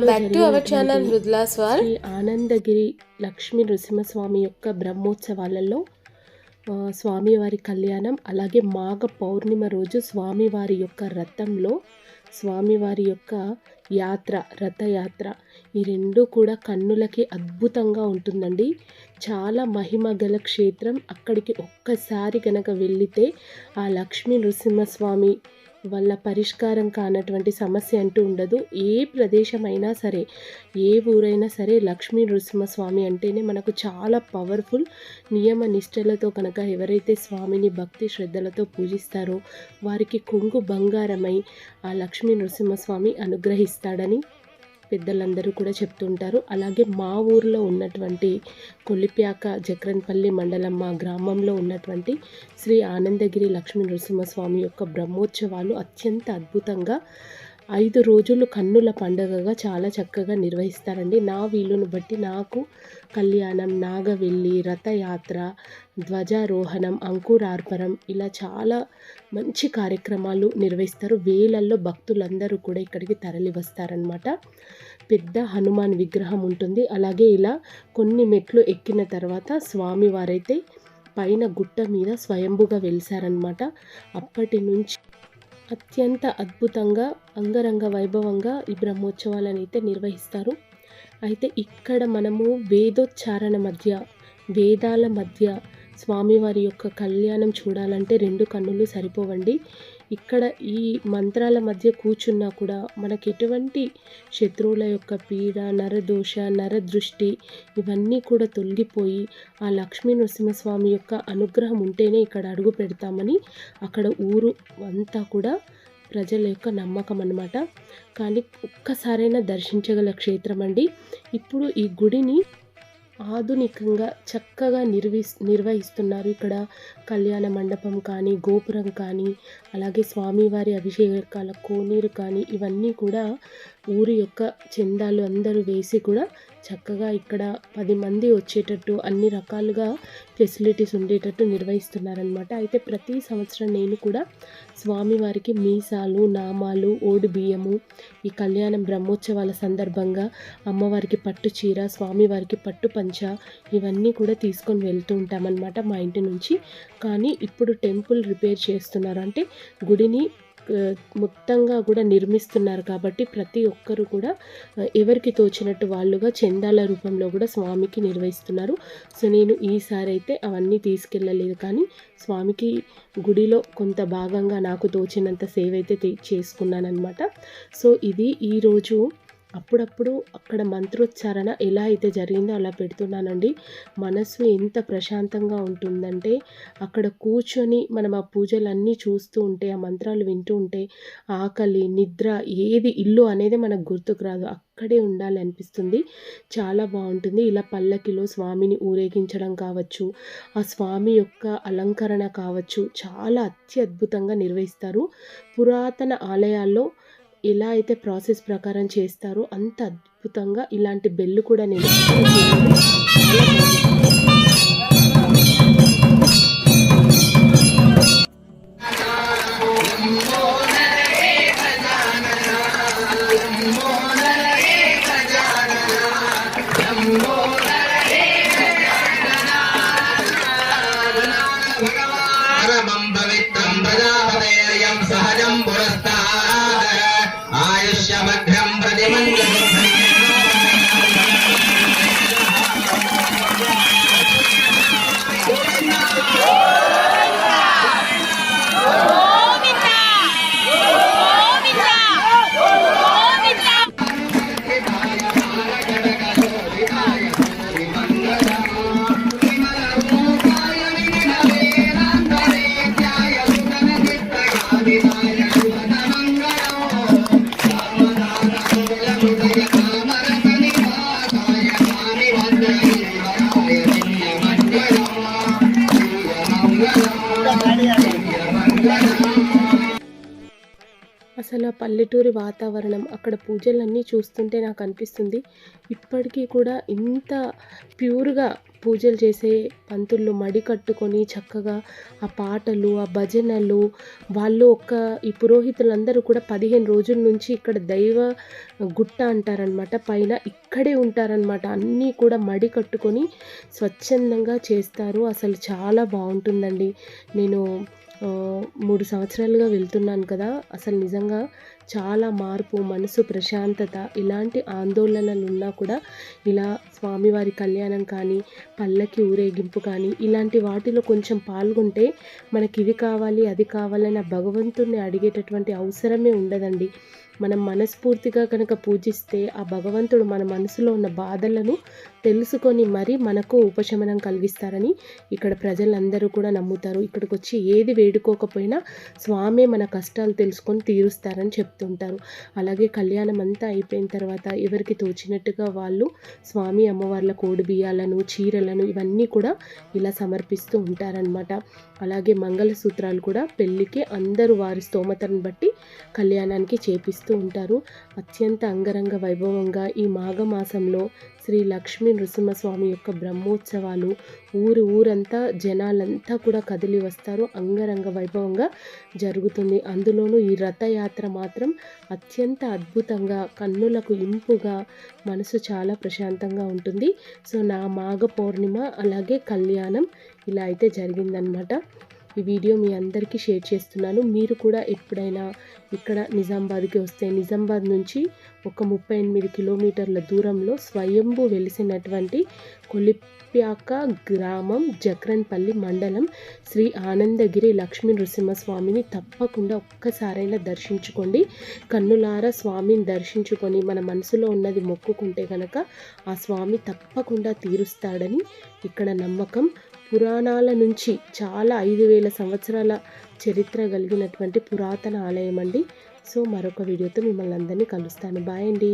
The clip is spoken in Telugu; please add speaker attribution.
Speaker 1: Welcome back to our channel Mrudula స్వాల్
Speaker 2: Shri Anandagiri Lakshmi Nrusimhaswamy యొక్క బ్రహ్మోత్సవాలలో స్వామివారి కళ్యాణం అలాగే మాఘ పౌర్ణిమ రోజు స్వామివారి యొక్క రథంలో స్వామివారి యొక్క యాత్ర రథయాత్ర ఈ రెండు కూడా కన్నులకి అద్భుతంగా ఉంటుందండి. చాలా మహిమ గల క్షేత్రం. అక్కడికి ఒక్కసారి కనుక వెళితే ఆ లక్ష్మీ నృసింహస్వామి వల్ల పరిష్కారం కానటువంటి సమస్య అంటూ ఉండదు. ఏ ప్రదేశమైనా సరే ఏ ఊరైనా సరే లక్ష్మీ నృసింహస్వామి అంటేనే మనకు చాలా పవర్ఫుల్ నియమ నిష్టలతో కనుక ఎవరైతే స్వామిని భక్తి శ్రద్ధలతో పూజిస్తారో వారికి కొంగు బంగారమై ఆ లక్ష్మీ నృసింహస్వామి అనుగ్రహిస్తాడని పెద్దలందరూ కూడా చెప్తుంటారు. అలాగే మా ఊర్లో ఉన్నటువంటి కొల్లిప్యాక జక్రన్పల్లి మండలం మా గ్రామంలో ఉన్నటువంటి శ్రీ ఆనందగిరి లక్ష్మీ నరసింహస్వామి యొక్క బ్రహ్మోత్సవాలు అత్యంత అద్భుతంగా ఐదు రోజులు కన్నుల పండగగా చాలా చక్కగా నిర్వహిస్తారండి. నా వీలును బట్టి నాకు కళ్యాణం నాగవెల్లి రథయాత్ర ధ్వజారోహణం అంకురార్పణం ఇలా చాలా మంచి కార్యక్రమాలు నిర్వహిస్తారు. వేలల్లో భక్తులందరూ కూడా ఇక్కడికి తరలి వస్తారనమాట పెద్ద హనుమాన్ విగ్రహం ఉంటుంది. అలాగే ఇలా కొన్ని మెట్లు ఎక్కిన తర్వాత స్వామివారైతే పైన గుట్ట మీద స్వయంభుగా వెలిసారనమాట అప్పటి నుంచి అత్యంత అద్భుతంగా అంగరంగ వైభవంగా ఈ బ్రహ్మోత్సవాలను అయితే నిర్వహిస్తారు. అయితే ఇక్కడ మనము వేదోచ్చారణ మధ్య వేదాల మధ్య స్వామివారి యొక్క కళ్యాణం చూడాలంటే రెండు కన్నులు సరిపోవండి. ఇక్కడ ఈ మంత్రాల మధ్య కూర్చున్నా కూడా మనకి ఎటువంటి శత్రువుల యొక్క పీడ నరదోష నరదృష్టి ఇవన్నీ కూడా తొలగిపోయి ఆ లక్ష్మీ నరసింహస్వామి యొక్క అనుగ్రహం ఉంటేనే ఇక్కడ అడుగు పెడతామని అక్కడ ఊరు అంతా కూడా ప్రజల యొక్క నమ్మకం అన్నమాట. కానీ ఒక్కసారైనా దర్శించగల క్షేత్రం అండి. ఇప్పుడు ఈ గుడిని ఆధునికంగా చక్కగా నిర్వి నిర్వహిస్తున్నారు. ఇక్కడ కళ్యాణ మండపం కానీ గోపురం కానీ అలాగే స్వామివారి అభిషేకాల కోనేరు కానీ ఇవన్నీ కూడా ఊరి యొక్క చందాలు అందరూ వేసి కూడా చక్కగా ఇక్కడ పది మంది వచ్చేటట్టు అన్ని రకాలుగా ఫెసిలిటీస్ ఉండేటట్టు నిర్వహిస్తున్నారనమాట అయితే ప్రతి సంవత్సరం నేను కూడా స్వామివారికి మీసాలు నామాలు ఓడి బియ్యము ఈ కళ్యాణం బ్రహ్మోత్సవాల సందర్భంగా అమ్మవారికి పట్టు చీర స్వామివారికి పట్టు పంచ ఇవన్నీ కూడా తీసుకొని వెళ్తూ ఉంటామన్నమాట మా ఇంటి నుంచి. కానీ ఇప్పుడు టెంపుల్ రిపేర్ చేస్తున్నారు. అంటే గుడిని మొత్తంగా కూడా నిర్మిస్తున్నారు కాబట్టి ప్రతి ఒక్కరు కూడా ఎవరికి తోచినట్టు వాళ్ళుగా చందాల రూపంలో కూడా స్వామికి నిర్వహిస్తున్నారు. సో నేను ఈసారి అయితే అవన్నీ తీసుకెళ్ళలేదు కానీ స్వామికి గుడిలో కొంత భాగంగా నాకు తోచినంత సేవ అయితే తే- సో ఇది ఈరోజు అప్పుడప్పుడు అక్కడ మంత్రోచ్చారణ ఎలా అయితే జరిగిందో అలా పెడుతున్నానండి. మనసు ఎంత ప్రశాంతంగా ఉంటుందంటే అక్కడ కూర్చొని మనం ఆ పూజలన్నీ చూస్తూ ఉంటే ఆ మంత్రాలు వింటూ ఉంటే ఆకలి నిద్ర ఏది ఇల్లు అనేది మనకు గుర్తుకు రాదు. అక్కడే ఉండాలి అనిపిస్తుంది. చాలా బాగుంటుంది. ఇలా పల్లకిలో స్వామిని ఊరేగించడం కావచ్చు ఆ స్వామి యొక్క అలంకరణ కావచ్చు చాలా అత్యద్భుతంగా నిర్వహిస్తారు. పురాతన ఆలయాల్లో ఎలా అయితే ప్రాసెస్ ప్రకారం చేస్తారో అంత అద్భుతంగా ఇలాంటి బెల్లు కూడా నేను పక్కన పల్లెటూరి వాతావరణం అక్కడ పూజలన్నీ చూస్తుంటే నాకు అనిపిస్తుంది. ఇప్పటికీ కూడా ఇంత ప్యూర్గా పూజలు చేసే పంతుళ్ళు మడి కట్టుకొని చక్కగా ఆ పాటలు ఆ భజనలు వాళ్ళు ఒక్క ఈ పురోహితులందరూ కూడా పదిహేను రోజుల నుంచి ఇక్కడ దైవ గుట్ట అంటారనమాట పైన ఇక్కడే ఉంటారనమాట అన్నీ కూడా మడి కట్టుకొని స్వచ్ఛందంగా చేస్తారు. అసలు చాలా బాగుంటుందండి. నేను మూడు సంవత్సరాలుగా వెళ్తున్నాను కదా. అసలు నిజంగా చాలా మార్పు మనసు ప్రశాంతత ఇలాంటి ఆందోళనలు ఉన్నా కూడా ఇలా స్వామివారి కళ్యాణం కానీ పల్లకి ఊరేగింపు కానీ ఇలాంటి వాటిలో కొంచెం పాల్గొంటే మనకి ఇది కావాలి అది కావాలని ఆ అడిగేటటువంటి అవసరమే ఉండదండి. మనం మనస్ఫూర్తిగా కనుక పూజిస్తే ఆ భగవంతుడు మన మనసులో ఉన్న బాధలను తెలుసుకొని మరి మనకు ఉపశమనం కలిగిస్తారని ఇక్కడ ప్రజలందరూ కూడా నమ్ముతారు. ఇక్కడికి వచ్చి ఏది వేడుకోకపోయినా స్వామి మన కష్టాలు తెలుసుకొని తీరుస్తారని చెప్తుంటారు. అలాగే కళ్యాణం అంతా అయిపోయిన తర్వాత ఎవరికి తోచినట్టుగా వాళ్ళు స్వామి అమ్మవార్ల కోడి బియ్యాలను చీరలను ఇవన్నీ కూడా ఇలా సమర్పిస్తూ ఉంటారనమాట అలాగే మంగళసూత్రాలు కూడా పెళ్ళికి అందరూ వారి స్తోమతను బట్టి కళ్యాణానికి చేపిస్తూ ఉంటారు. అత్యంత అంగరంగ వైభవంగా ఈ మాఘమాసంలో శ్రీ లక్ష్మీ నృసింహస్వామి యొక్క బ్రహ్మోత్సవాలు ఊరు ఊరంతా జనాలంతా కూడా కదిలి వస్తారు. అంగరంగ వైభవంగా జరుగుతుంది. అందులోనూ ఈ రథయాత్ర మాత్రం అత్యంత అద్భుతంగా కన్నులకు ఇంపుగా మనసు చాలా ప్రశాంతంగా ఉంటుంది. సో నా మాఘ పౌర్ణిమ అలాగే కళ్యాణం ఇలా అయితే జరిగిందనమాట ఈ వీడియో మీ అందరికీ షేర్ చేస్తున్నాను. మీరు కూడా ఎప్పుడైనా ఇక్కడ నిజామాబాద్కి వస్తే నిజామాబాద్ నుంచి ఒక ముప్పై ఎనిమిది కిలోమీటర్ల దూరంలో స్వయంభూ వెలిసినటువంటి కొలిప్యాక గ్రామం జక్రన్పల్లి మండలం శ్రీ ఆనందగిరి లక్ష్మీ నృసింహస్వామిని తప్పకుండా ఒక్కసారైనా దర్శించుకోండి. కన్నులారా స్వామిని దర్శించుకొని మన మనసులో ఉన్నది మొక్కుకుంటే కనుక ఆ స్వామి తప్పకుండా తీరుస్తాడని ఇక్కడ నమ్మకం. పురాణాల నుంచి చాలా ఐదు వేల సంవత్సరాల చరిత్ర కలిగినటువంటి పురాతన ఆలయం అండి సో మరొక వీడియోతో మిమ్మల్ని అందరినీ కలుస్తాను. బాయ్ అండి.